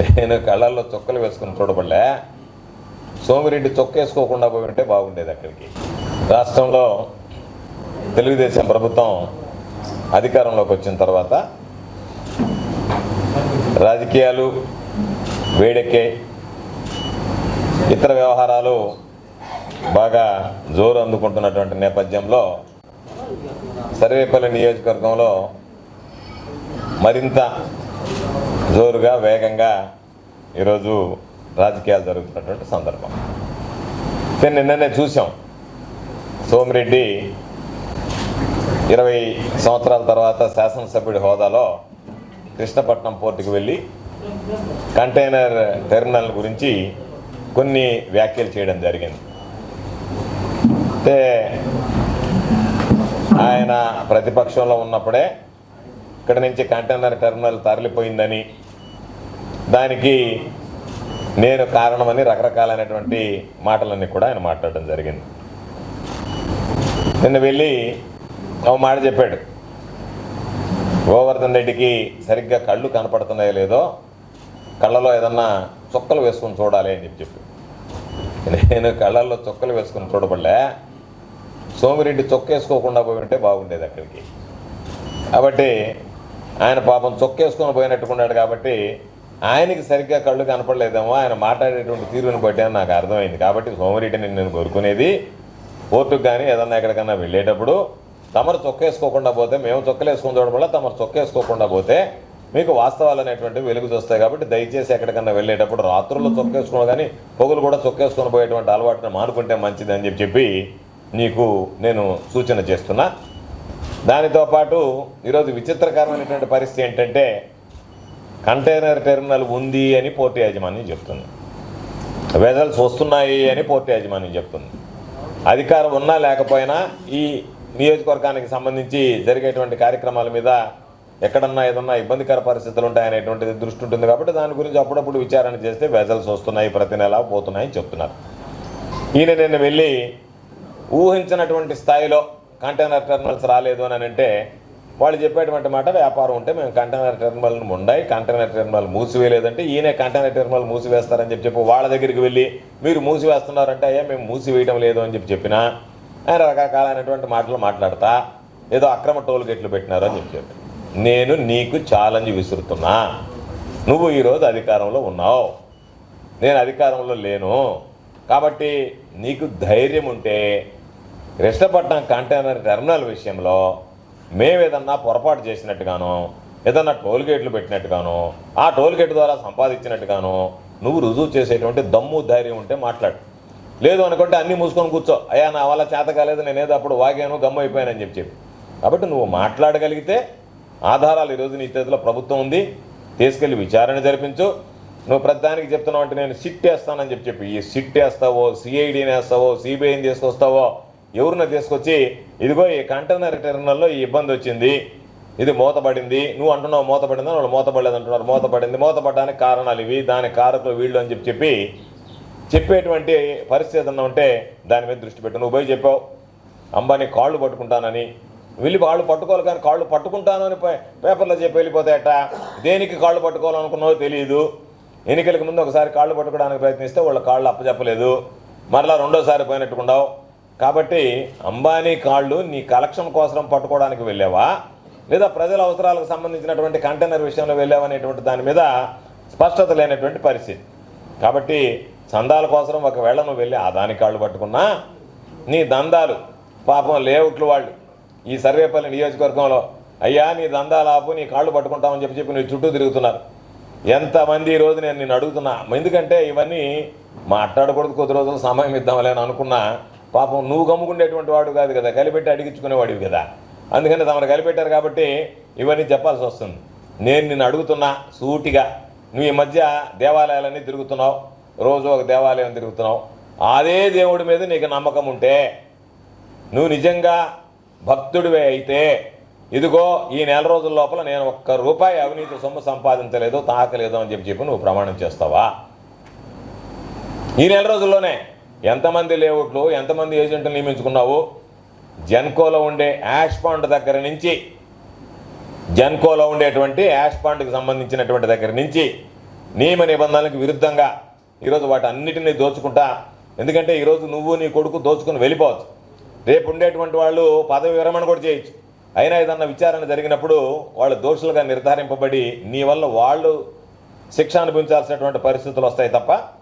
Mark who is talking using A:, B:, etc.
A: నేను కళ్ళల్లో చొక్కలు వేసుకుని చూడబడలే. సోమిరెడ్డి చొక్క వేసుకోకుండా పోయి ఉంటే బాగుండేది అక్కడికి. రాష్ట్రంలో తెలుగుదేశం ప్రభుత్వం అధికారంలోకి వచ్చిన తర్వాత రాజకీయాలు వేడెక్కే ఇతర వ్యవహారాలు బాగా జోరు అందుకుంటున్నటువంటి నేపథ్యంలో సర్వేపల్లి నియోజకవర్గంలో మరింత జోరుగా వేగంగా ఈరోజు రాజకీయాలు జరుగుతున్నటువంటి సందర్భం. నిన్ననే చూసాం సోమిరెడ్డి ఇరవై సంవత్సరాల తర్వాత శాసనసభ్యుడి హోదాలో కృష్ణపట్నం పోర్టుకు వెళ్ళి కంటైనర్ టెర్మినల్ గురించి కొన్ని వ్యాఖ్యలు చేయడం జరిగింది. అయితే ఆయన ప్రతిపక్షంలో ఉన్నప్పుడే ఇక్కడ నుంచి కంటైనర్ టెర్మినల్ తరలిపోయిందని దానికి నేను కారణమని రకరకాలైనటువంటి మాటలన్నీ కూడా ఆయన మాట్లాడడం జరిగింది. నిన్న వెళ్ళి ఒక మాట చెప్పాడు. గోవర్ధన్ రెడ్డికి సరిగ్గా కళ్ళు కనపడుతున్నాయో లేదో కళ్ళలో ఏదన్నా చుక్కలు వేసుకొని చూడాలి అని చెప్పి చెప్పి నేను కళ్ళల్లో చుక్కలు వేసుకొని చూడబడలే. సోమిరెడ్డి చొక్క వేసుకోకుండా పోయి ఉంటే బాగుండేది అక్కడికి. కాబట్టి ఆయన పాపం చొక్క వేసుకొని పోయినట్టుకున్నాడు కాబట్టి ఆయనకి సరిగ్గా కళ్ళు కనపడలేదేమో ఆయన మాట్లాడేటువంటి తీరుని బట్టి నాకు అర్థమైంది. కాబట్టి సోమిరెడ్డిని నేను కోరుకునేది కోర్టుకు కానీ ఏదన్నా ఎక్కడికన్నా వెళ్ళేటప్పుడు తమరు చొక్క వేసుకోకుండా పోతే మేము చొక్కలు వేసుకొని చూడడం వల్ల తమరు చొక్క వేసుకోకుండా పోతే మీకు వాస్తవాలు అనేటువంటివి వెలుగు చూస్తాయి కాబట్టి దయచేసి ఎక్కడికన్నా వెళ్ళేటప్పుడు రాత్రుల్లో చొక్కేసుకోవడం కానీ పొగులు కూడా చొక్కేసుకొని పోయేటువంటి అలవాటుని మానుకుంటే మంచిది అని చెప్పి చెప్పి నీకు నేను సూచన చేస్తున్నా. దానితో పాటు ఈరోజు విచిత్రకరమైనటువంటి పరిస్థితి ఏంటంటే కంటైనర్ టెర్మినల్ ఉంది అని పోర్టు యాజమాన్యం చెప్తుంది. వెజల్స్ వస్తున్నాయి అని పోర్టు యాజమాన్యం చెప్తుంది. అధికారం ఉన్నా లేకపోయినా ఈ నియోజకవర్గానికి సంబంధించి జరిగేటువంటి కార్యక్రమాల మీద ఎక్కడన్నా ఏదన్నా ఇబ్బందికర పరిస్థితులు ఉంటాయనేటువంటిది దృష్టి ఉంటుంది కాబట్టి దాని గురించి అప్పుడప్పుడు విచారణ చేస్తే వెజల్స్ వస్తున్నాయి ప్రతి నెల పోతున్నాయని చెప్తున్నారు. ఈయన నిన్న వెళ్ళి ఊహించినటువంటి స్థాయిలో కంటైనర్ టెర్మినల్స్ రాలేదు అని అంటే వాళ్ళు చెప్పేటువంటి మాట వ్యాపారం ఉంటే మేము కంటైనర్ టెర్మినల్ ఉండాయి కంటైనర్ టెర్మినల్ మూసివేయలేదంటే ఈయనే కంటైనర్ టెర్మినల్ మూసివేస్తారని చెప్పి చెప్పి వాళ్ళ దగ్గరికి వెళ్ళి మీరు మూసివేస్తున్నారంటే అయ్యా మేము మూసివేయడం లేదు అని చెప్పి చెప్పినా ఆయన రకరకాలైనటువంటి మాటలు మాట్లాడతా ఏదో అక్రమ టోల్ గేట్లు పెట్టినారు అని చెప్పి చెప్పి. నేను నీకు ఛాలెంజ్ విసురుతున్నా. నువ్వు ఈరోజు అధికారంలో ఉన్నావు. నేను అధికారంలో లేను. కాబట్టి నీకు ధైర్యం ఉంటే కృష్ణపట్నం కంటైనర్ టెర్మినల్ విషయంలో మేము ఏదన్నా పొరపాటు చేసినట్టుగానో ఏదన్నా టోల్ గేట్లు పెట్టినట్టుగానో ఆ టోల్ గేట్ ద్వారా సంపాదించినట్టుగానో నువ్వు రుజువు చేసేటువంటి దమ్ము ధైర్యం ఉంటే మాట్లాడు. లేదు అనుకుంటే అన్నీ మూసుకొని కూర్చో. అయ్యా నా వల్ల చేత కాలేదు నేనేదో అప్పుడు వాగాను గమ్ము అయిపోయానని చెప్పి చెప్పి. కాబట్టి నువ్వు మాట్లాడగలిగితే ఆధారాలు ఈరోజు నీ చేతిలో ప్రభుత్వం ఉంది. తీసుకెళ్ళి విచారణ జరిపించు. నువ్వు ప్రతిదానికి చెప్తున్నావు అంటే నేను సిట్ వేస్తానని చెప్పి చెప్పి. ఈ సిట్ వేస్తావో సిఐడిని వేస్తావో సిబిఐని తీసుకొస్తావో ఎవరిని తీసుకొచ్చి ఇదిగో ఈ కంటైనర్ టెర్మినల్లో ఈ ఇబ్బంది వచ్చింది ఇది మూతపడింది నువ్వు అంటున్నావు మూతపడింది వాళ్ళు మూతపడలేదు అంటున్నారు. మూతపడింది మూతపడడానికి కారణాలు ఇవి. దాని కారకులు వీళ్ళు అని చెప్పి చెప్పి చెప్పేటువంటి పరిస్థితి ఏదన్నా ఉంటే దాని మీద దృష్టి పెట్టు. నువ్వు పోయి చెప్పావు అంబానీ కాళ్ళు పట్టుకుంటానని. వెళ్ళి వాళ్ళు పట్టుకోవాలి కానీ కాళ్ళు పట్టుకుంటాను అని పేపర్లో చెప్పి వెళ్ళిపోతాయట. దేనికి కాళ్ళు పట్టుకోవాలనుకున్నావో తెలియదు ఎన్నికలకు ముందు ఒకసారి కాళ్ళు పట్టుకోవడానికి ప్రయత్నిస్తే వాళ్ళ కాళ్ళు అప్పచెప్పలేదు. మరలా రెండోసారి పోయినట్టుకుండావు కాబట్టి అంబానీ కాళ్ళు నీ కలెక్షన్ కోసం పట్టుకోవడానికి వెళ్ళావా? లేదా ప్రజల అవసరాలకు సంబంధించినటువంటి కంటైనర్ విషయంలో వెళ్ళావనేటువంటి దాని మీద స్పష్టత లేనటువంటి పరిస్థితి. కాబట్టి చందాల కోసం ఒకవేళ నువ్వు వెళ్ళి ఆదాని కాళ్ళు పట్టుకున్నా నీ దందాలు పాపం లేఅవుట్లు వాళ్ళు ఈ సర్వేపల్లి నియోజకవర్గంలో అయ్యా నీ దందాలు ఆపు నీ కాళ్ళు పట్టుకుంటామని చెప్పి చెప్పి నీ చుట్టూ తిరుగుతున్నారు. ఎంతమంది ఈ రోజు నేను నిన్ను అడుగుతున్నా? ఎందుకంటే ఇవన్నీ మాట్లాడకూడదు కొద్ది రోజులు సమయం ఇద్దామలే అనుకున్నా. పాపం నువ్వు గమ్ముకునేటువంటి వాడు కాదు కదా కలిపెట్టి అడిగించుకునేవాడివి కదా. అందుకని తమరు కలిపెట్టారు కాబట్టి ఇవన్నీ చెప్పాల్సి వస్తుంది. నేను నిన్ను అడుగుతున్నా సూటిగా. నువ్వు ఈ మధ్య దేవాలయాలన్నీ తిరుగుతున్నావు రోజు ఒక దేవాలయం తిరుగుతున్నావు. అదే దేవుడి మీద నీకు నమ్మకం ఉంటే నువ్వు నిజంగా భక్తుడివే అయితే ఇదిగో ఈ నెల రోజుల లోపల నేను ఒక్క రూపాయి అవినీతి సొమ్ము సంపాదించలేదు తాకలేదు అని చెప్పి చెప్పి నువ్వు ప్రమాణం చేస్తావా? ఈ నెల రోజుల్లోనే ఎంతమంది లేఅవుట్లు ఎంతమంది ఏజెంట్లు నియమించుకున్నావు? జెన్కోలో ఉండే యాష్ పాండ్ దగ్గర నుంచి జెన్కోలో ఉండేటువంటి యాష్ పాండ్కి సంబంధించినటువంటి దగ్గర నుంచి నియమ నిబంధనలకు విరుద్ధంగా ఈరోజు వాటి అన్నిటినీ దోచుకుంటా. ఎందుకంటే ఈరోజు నువ్వు నీ కొడుకు దోచుకుని వెళ్ళిపోవచ్చు. రేపు ఉండేటువంటి వాళ్ళు పదవి విరమణ కూడా చేయొచ్చు. అయినా ఏదన్నా విచారణ జరిగినప్పుడు వాళ్ళు దోషులుగా నిర్ధారింపబడి నీ వల్ల వాళ్ళు శిక్ష అనుభవించాల్సినటువంటి పరిస్థితులు వస్తాయి తప్ప